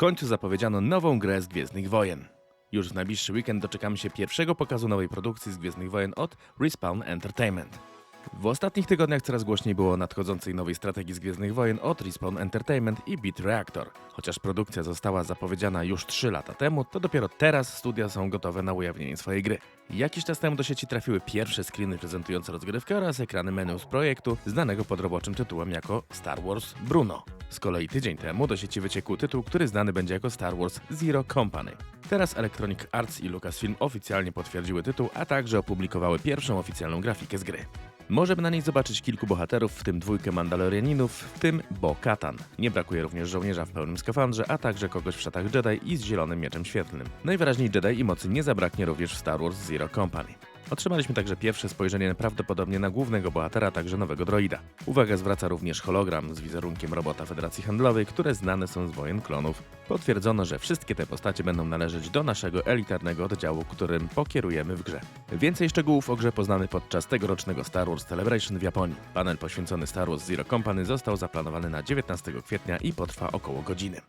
końcu zapowiedziano nową grę z Gwiezdnych Wojen. Już w najbliższy weekend doczekamy się pierwszego pokazu nowej produkcji z Gwiezdnych Wojen od Respawn Entertainment. W ostatnich tygodniach coraz głośniej było o nadchodzącej nowej strategii z Gwiezdnych Wojen od Respawn Entertainment i Beat Reactor. Chociaż produkcja została zapowiedziana już 3 lata temu, to dopiero teraz studia są gotowe na ujawnienie swojej gry. Jakiś czas temu do sieci trafiły pierwsze screeny prezentujące rozgrywkę oraz ekrany menu z projektu, znanego pod roboczym tytułem jako Star Wars Bruno. Z kolei tydzień temu do sieci wyciekł tytuł, który znany będzie jako Star Wars Zero Company. Teraz Electronic Arts i Lucasfilm oficjalnie potwierdziły tytuł, a także opublikowały pierwszą oficjalną grafikę z gry. Możemy na niej zobaczyć kilku bohaterów, w tym dwójkę Mandalorianinów, w tym Bo Katan. Nie brakuje również żołnierza w pełnym skafandrze, a także kogoś w szatach Jedi i z zielonym mieczem świetlnym. Najwyraźniej Jedi i mocy nie zabraknie również w Star Wars Zero Company. Otrzymaliśmy także pierwsze spojrzenie prawdopodobnie na głównego bohatera, a także nowego droida. Uwagę zwraca również hologram z wizerunkiem robota Federacji Handlowej, które znane są z wojen klonów. Potwierdzono, że wszystkie te postacie będą należeć do naszego elitarnego oddziału, którym pokierujemy w grze. Więcej szczegółów o grze poznamy podczas tegorocznego Star Wars Celebration w Japonii. Panel poświęcony Star Wars Zero Company został zaplanowany na 19 kwietnia i potrwa około godziny.